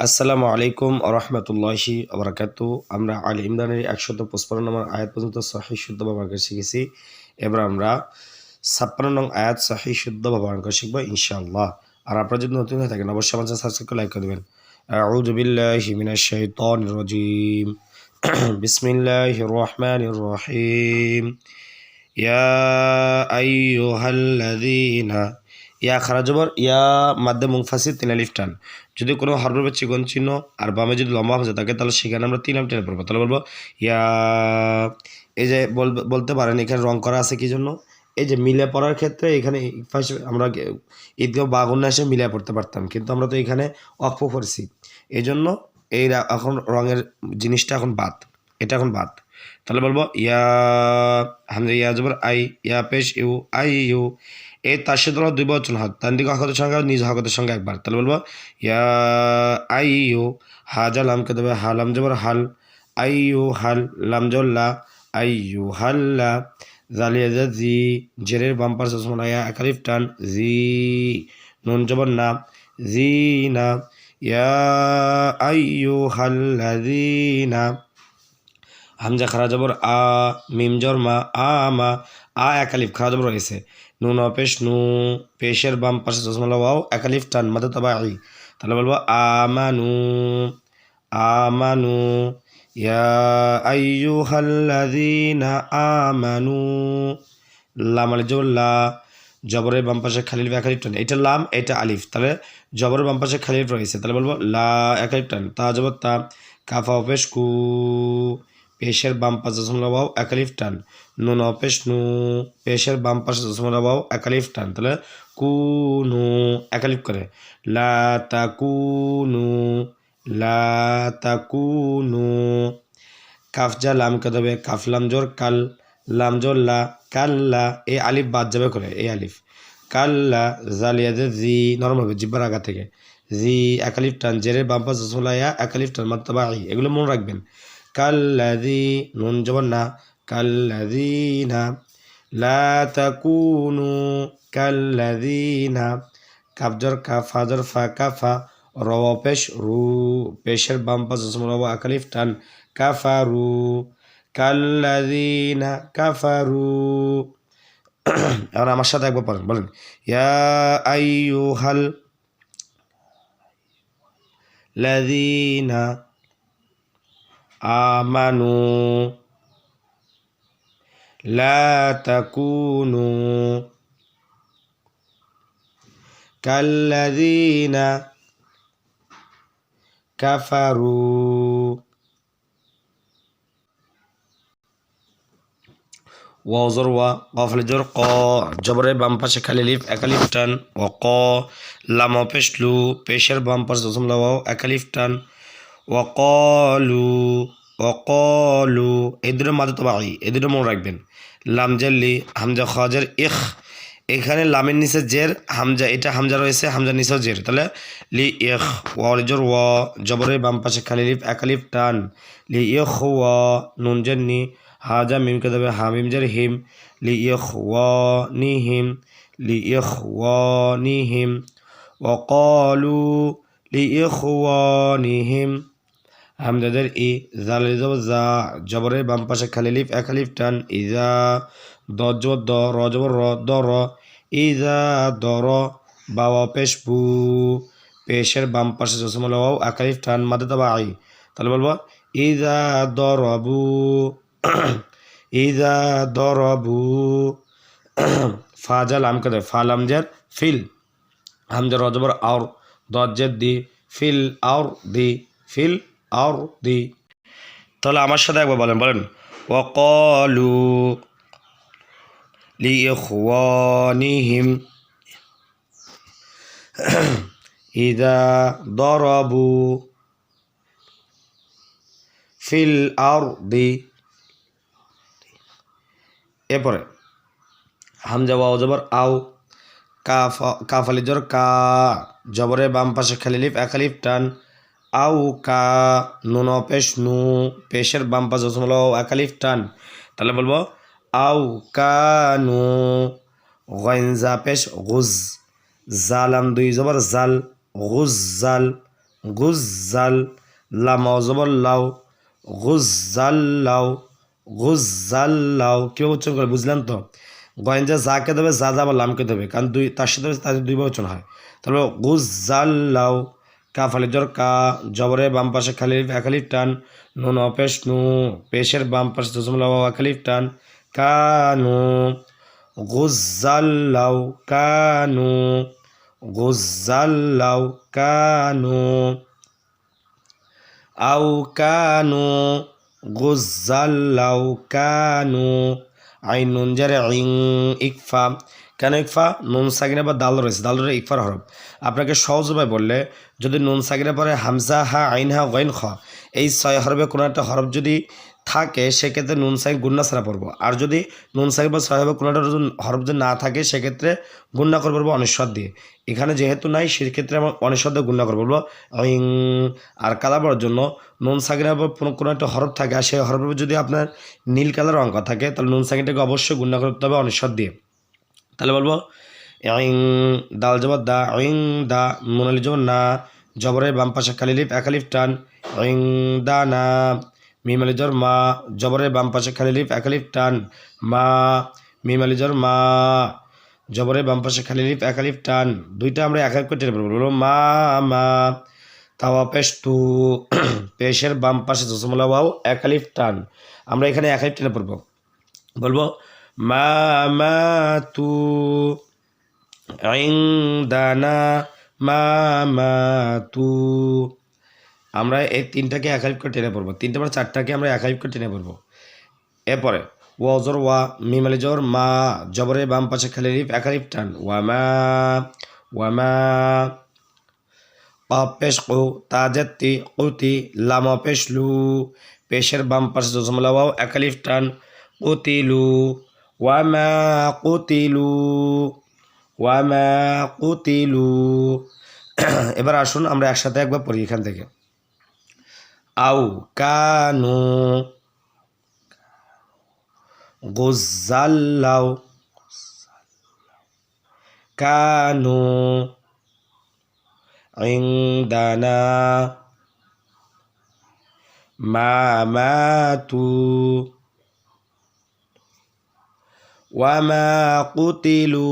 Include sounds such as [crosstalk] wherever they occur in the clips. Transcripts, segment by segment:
আসসালামু আলাইকুম রহমতুল্লাহি আবরাকাতু আমরা আল ইমরানের একশত পঁচপান্ন নম্বর আয়াত পর্যন্ত সহি শুদ্ধ ব্যবহার করে শিখেছি। এবার আমরা ছাপ্পান্ন নং আয়াত সহি শুদ্ধ ব্যবহার করে শিখব ইনশাআল্লাহ। আর আপনারা যদি নতুন হয়ে থাকেন, অবশ্যই আমার সাবস্ক্রাইব করে লাইক করে দেবেন। আউযু বিল্লাহি মিনাশ শাইতানির [clears throat] রহিম। ইয়া আইয়ুহাল্লাযীনা ইয়া খারা জবর, ইয়া মাধ্যম মুংফাসির তিন আলিফ টান। যদি কোনো হরফের চিকন চিহ্ন আর বামে যদি লম্বা হয়ে থাকে তাহলে সেখানে আমরা তিন আলিফ টেনে পড়ব। তাহলে বলব, ইয়া, এই যে বল- বলতে পারেন, এখানে রং করা আছে কি জন্য? এই যে মিলে পড়ার ক্ষেত্রে এখানে আমরা ঈদগাহ বাগুন এসে মিলে পড়তে পারতাম, কিন্তু আমরা তো এখানে অক্ষ করছি। এই জন্য এই এখন রঙের জিনিসটা এখন বাদ, এটা এখন বাদ। তাহলে বলব, ইয়া, হামজা, ইয়া, জবর, আই, ইয়া, পেশ, ইউ, আই, ইউ। এই তার সাথে হলো দুই বচন হাত তার দিকে হকতের সঙ্গে, নিজ হকতের সঙ্গে একবার। তাহলে বলব, ইয়া, আই, ইউ হাজা লামকে দেবে হালাম জবর, হাল, আই, ইউ, হাল, লাম জল্লা আই, ইউ হাল্লা জালিয়া জা, জি, জেরের বাম্পার সসমন আয়া একালিফ টান, জি, নুন, জবর, না, জি, না, ইয়া, আই, ইউ হাল্লাযীনা হামজা খারা জবর, আ, মিম জর, মা, আ মা, আ একালিফ খারা জবর রয়েছে নুন অপেশ নু, পেশের বাম পাশে চশমা ওয়াও একালিফ টান, মাদা তবা, আই। তাহলে বলব আমানু আমানু ইয়া আইয়ুহাল্লাযীনা আমানু। লাম লা, জবরের বাম পাশে খালিল একালিফ টান, এটা লাম, এটা আলিফ। তাহলে জবরের বাম পাশে খালিল রয়েছে। তাহলে বলব, লা একালিফ টান, তা জবর, তা কাফা অপেশ কু। পেশের বাম পাশে জসমলা বাও একালিফ টান। নুন অপেশ নু, পেশের বাম পাশে জসমলা বাও একালিফ টান। তাহলে কুনু একালিফ করে। লা তাকুনু লা তাকুনু কাফ যা লাম কে দেবে কাফ, লাম, জোর, কাল। লাম, জোর, লা কাল্লা এই আলিফ বাদ যাবে করে এই আলিফ। কাল্লা জালিয়া যে জি, নরম হবে, জিব্বার আগা থেকে। জি একালিফ টান। জেরের বাম পাশ জসমলাইয়া একালিফ টান মাত্তাবা এগুলো মনে রাখবেন। কাল্লাদি নুন জবর না কাল্লাদিনা লা তাকুনু কাল্লাদিনা কাবজর কা ফাজর ফা কাফা রব পেশ, রু, পেশের বাম পাশ রব আকালিফ টান কাফারু কাল্লাদিনা কাফারু এখন আমার সাথে একবার পড়েন, বলেন, ইয়া আইয়ুহাল লাযীনা আমানু লা তাকুনু কাল্লাযীনা কাফারু ওয়াও জোর ওয়া কফলে জোর ক জবরে বাম পাশে খালি লিফ একালিফ টান ও ক লাম পেশ লু পেশের বাম পাশে দশম লাও একালিফ টান ও কলু ও কলু এই দুটো মাঝে তো বাড়ি এই দুটো মনে রাখবেন। লাম জাল্লি হামজা খাজের ইখ, এখানে লামের নিচে জের, হামজা, এটা হামজা রয়েছে, হামজা নিচেও জের। তাহলে লি ইখ ওয়ার জোর ওয়া, জবরের বাম পাশে খালি লিফ একালিফ টান। লি ইখ ওয়া, নুন জান্নি হাজা মিমকে দেবে হামিম জের হিম। লি ইখ ওয়া নি হিম, লি ইখ ওয়া নি হিম। ওয়াকালু, লি ইখ ওয়া নি হিম। হামজাদের ই জালের জবর জা জবরের বাম পাশে খালি লিফ, এক লিফ টান, ইজা দ জবর দ, র জবর র, দ র, ইজা দ র বাবা পেশ বু পেশের বাম পাশে জসমল ওয়াও, এক লিফ টান, মাদে তবা আই তাহলে বলব, ইজা দ রবু [clears throat] ইজা দ রবু ফাজাল আম কে ফালামজের ফিল। হামজা রজবর আউর দজ্জের দি ফিল আউর দি, ফিল। আউর দি তাহলে আমার সাথে একবার বলেন বলেন। ওয়াকালু লিইখওয়ানিহিম ইদা দরাবু ফিল আরদি। এরপরে হামজা ওয়াও জবর, আও, কাফ কাফ জবর কা জবরে বাম পাশে খালিলিফ একালিফ টান। আউ কা নুন পেশ নু পেশের বাম পাশে জসমল একালিফ টান। তাহলে বলব, আউ কা নু গইনজা পেশ গুজ। জালাম দুই জবর জাল, গুজ জাল গুজ জাল, লাম জবর লাউ জাল গুজ্জাল্লাউ কীভাবে উচ্চারণ করে বুঝলেন তো? গয়েঞ্জা যাকে দেবে, যা যা আবার লামকে দেবে। কারণ দুই তার সাথে তাদের দুই বচন হয়। তারপর জাল কা ফালি জর কা জবরের বাম পাশে খালি একালিফ টান, নুন অপেশ নু পেশের বাম পাশে জজমলা একালিফ টান কানু গুজ্জাল্লাউ কানু গুজ্জাল্লাউ কানু আউ কানু গুজ্জাল্লাউ কানু আইন নুন জারে ইং ইকফা। কেন ইকফা? নুন সাকিনা বা দাল রয়েছে দাল রয়েছে ইকফার হরফ। আপনাকে সহজ উপায় বললে, যদি নুন সাকিনা পরে হামজা হা আইন হা ওয়াইন খ, এই ছয় হরবে কোনো একটা হরফ যদি থাকে, সেক্ষেত্রে নুন সাইন গুন্না ছাড়া পড়ব। আর যদি নুন সাইন বা হরফে কোনো একটা হরফ যদি না থাকে, সেক্ষেত্রে গুন্না করে পড়ব অনিশ্বর দিয়ে। এখানে যেহেতু নাই, সেক্ষেত্রে আমার অনিশ্বর দিয়ে গুন্না করে বলব ইং আর কালাবার জন্য নুন সাকিনের পর কোনো একটা হরফ থাকে, আর সেই হরফের যদি আপনার নীল কালার অঙ্ক থাকে, তাহলে নুন সাকিনটাকে অবশ্যই গুন্না করতে হবে অনিশ্বর দিয়ে। তাহলে বলব ইং দাল জবর দা, ইং দা মোনালি জবর না, জবরের বাম পাশে খালিলিপ একালিফ টান, ইং দা না মিমালি মা, জবরের বাম পাশে খালিলিপ একালিফ টান, মা মিমালি জর মা, জবরের বাম পাশে খালিলিপ একালিফ টান, দুইটা আমরা এক এক করে টেনে বলব মা মা, তাওয়া পেশ তু পেশের বাম পাশে জসমলা বাউ একালিফ টান, আমরা এখানে একালিফ টেনে পড়ব বলব, মা মা তু দানা তু আমরা এই তিনটাকে এক হাইফ করে টেনে পড়ব। তিনটা মানে চারটাকে আমরা এক হাইফ করে টেনে পড়ব। এরপরে ওয়াজর ওয়া মিমালি জর, মা, জবরে বাম পাশে খালি রিফ, এক হাইফ টান। ওয়া মা ওয়া মা পেশ কো তাজাত্তি কুতি লামা পেশ লু। পেশের বাম পাশে জসমলা ওয়াও একালিফ টান। কুতিলু ওয়ামা কুতিলু ওয়ামা কুতিলু এবার আসুন আমরা একসাথে একবার পড়ি এখান থেকে আউ কানু গুজাল্লাউ কানু عندنا ما ماتوا ওয়ামা কুতিলু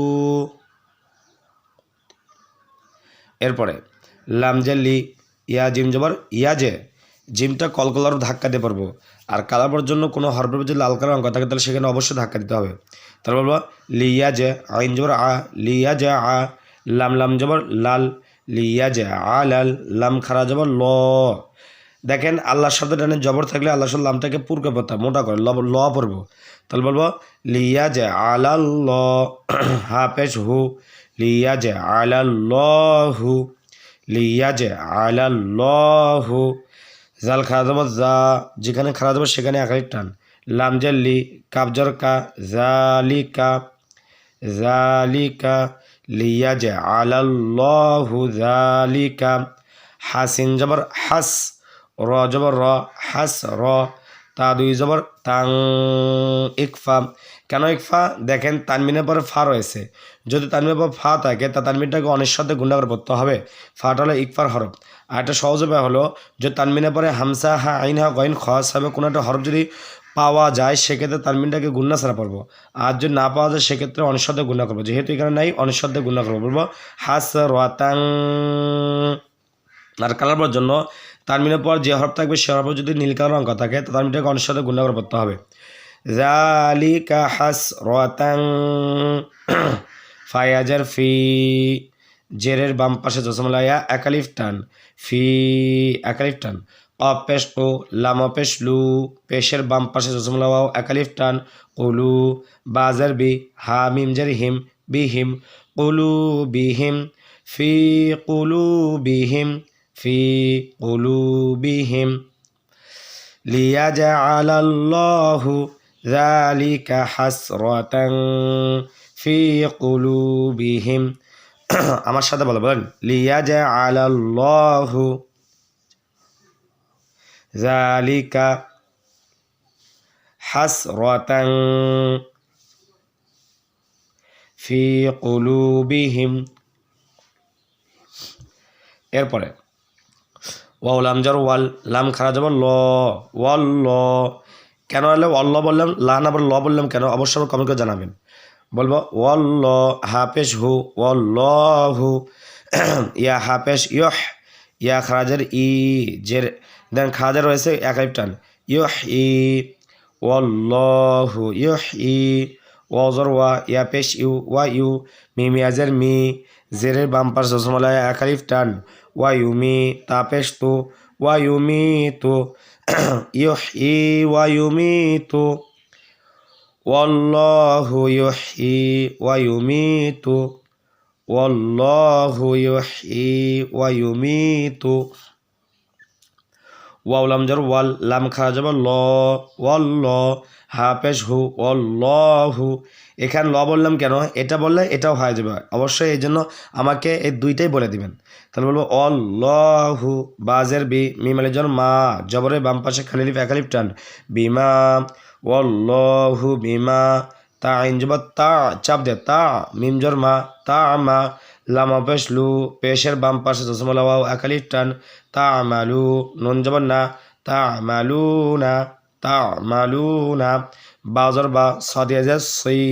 এরপরে লামজাল্লি ইয়া জিম জবর, ইয়া যে জিমটা কলকলার ধাক্কা দিয়ে পারব আর কালাবার জন্য কোনো হরফের যদি লাল কালার অঙ্ক থাকে, তাহলে সেখানে অবশ্যই ধাক্কা দিতে হবে। তারপর বলব লিয়া যে আইন জবর, আ লিয়া জে, আ, লাম লাম জবর, লাল লিয়া জে, আ, লাল, লাম, খারা জবর, ল। দেখেন, আল্লাহর শব্দ ডানে জবর থাকলে আল্লাহ শব্দ লামটাকে পুরকে পড়তাম মোটা করে, ল ল পড়ব। তাহলে বলব লিয়া যে আলাল্ল হা পেশ হু লিয়া যে আলাল্লহু লিয়া যে আলাল্লহু জাল খারা দেবো যা যেখানে খারা দেবো সেখানে একাই টান। লাম জাল্লি কাবজর কা, জালিকা জালিকা লিয়া যে আলাল্লহু জালিকা। হাসিন জবর হাস, র জবর র, হাস র, তা দুই জবর তাং, ইকফা। কেন ইকফা? দেখেন তানমিনের পরে ফা রয়েছে। যদি তানমিনের পর ফা থাকে, তা তানমিনটাকে অনেক সাথে গুন্ডা করে পড়তে হবে। ফাটা হলো ইকফার হরফ। আর একটা সহজ উপায় হলো, যে তানমিনের পরে হামসা, হা, আইন, হা, গইন খস হবে কোনো একটা হরফ যদি পাওয়া যায়, সেক্ষেত্রে তানমিনটাকে গুন্না ছাড়া পড়ব। আর যদি না পাওয়া যায়, সেক্ষেত্রে অনিঃশব্দে গুন্না করব। যেহেতু এখানে নাই অনিঃশব্দে গুন্না করব। বলব, হাস রাতাং আর কালার জন্য তানমিনের পর যে হরফ থাকবে, সে হরফ যদি নীল কালার অঙ্ক থাকে, তো অনেক সাথে গুণা করে পড়তে হবে। জালিকা হাস রাতাং ফায়াজার ফি জেরের বাম পাশে জসমলাইয়া একালিফ টান ফি একালিফ টান অফ পেশ ও লাম পেশ লু পেশের বাম পাশে জসমলাওয়াও একালিফ টান কলু বাজার বি হা মিম জার হিম বি হিম কলু বিহিম ফি কলু বিহিম في قلوبهم ليجعل الله ذلك حسرة ফি কুলুবিহিম। আমার সাথে বলো, বলেন লিয়াজা আলাল্লাহু জালিকা হাসরাতান ফি কুলুবিহিম। এরপরে ওয়াও লামজার ওয়াল লাম খারা যাব ল, ওয়াল ল। কেন এলে অল্ল বললাম, লা না ল বললাম কেন? অবশ্যই কমেন্ট করে জানাবেন। বলব ওয়াল্ল হাফেশ হু ওয়াল্ল হু, [clears throat] ইয়া হাফেশ ইয়হ ইয়া খারাজের ই, জের, দেন খারাজের রয়েছে এক টান ইয়হ ই, ওয়াল্লাহু ইয়হ ই, ওয়াজর ওয়া, ইয়া পেশ ইউ, ওয়া ইউ, মি, মিয়াজের মি, জেরের বাম পাশ জসমলায় এক আলিফ টান, ওয়া ইউ মি, তা পেশ তু, ওয়া ইউ মি তু [clears throat] ইয়হ ই, ওয়া ইউ মি তু। والله يحيي ويميت والله يحيي ويميت ওয়াও লাম জর ওয়াল লাম খাওয়া যাবে ল ওয়াল ল হাফেজ হু হু এখানে ল বললাম কেন এটা বললে এটাও হয়ে যাবে অবশ্যই এই জন্য আমাকে এই দুইটাই বলে দিবেন তাহলে বলবো অল্লাহু বাজের বি মিমালের জন মা জবরের বাম পাশে খালিলিফ একালিফ টান বিমা ওয়াল্লাহু বিমা তা আইন তা, চাপ দে, তা, মিম মা, তা মা, লামা পেশ লু পেশের বাম পাশে জসমলা ওয়াও একালিফ টান, তা আমালু নুন জবর না, তা আমালু না, তা আমালু না, বাজর বা সাদিয়া সই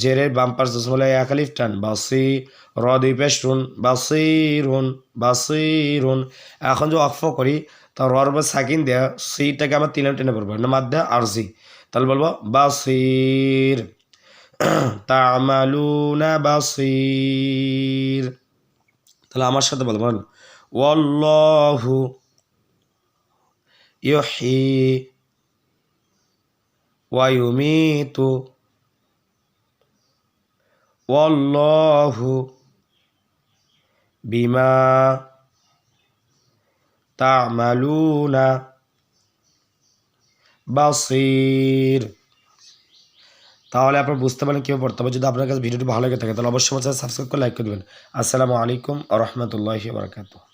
জেরের বাম্পার জসমলা একালিফ টান বাসি র দুই পেশ রুন বাসিরুন বাসিরুন। এখন যে অক্ফ করি, তা রর বা সাকিন দেয়া, সিটাকে আমার তিন টেনে পড়ব না মাধ্যে আর সি তাহলে বলব, বাসির। তামালুনা বাসির। তাহলে আমার সাথে বলবেন ওয়াল্লাহু ইউহি ওয়া ইউমিতু। ওয়াল্লাহু বিমা তা'মালুনা বাসির। তাহলে আপনার বুঝতে পারেন কীভাবে পড়তে হবে। যদি আপনার কাছে ভিডিওটি ভালো লেগে থাকে, তাহলে অবশ্যই সাবস্ক্রাইব করে লাইক করে দেবেন। আসসালামু আলাইকুম রহমতুল্লাহি বারকাতুহ।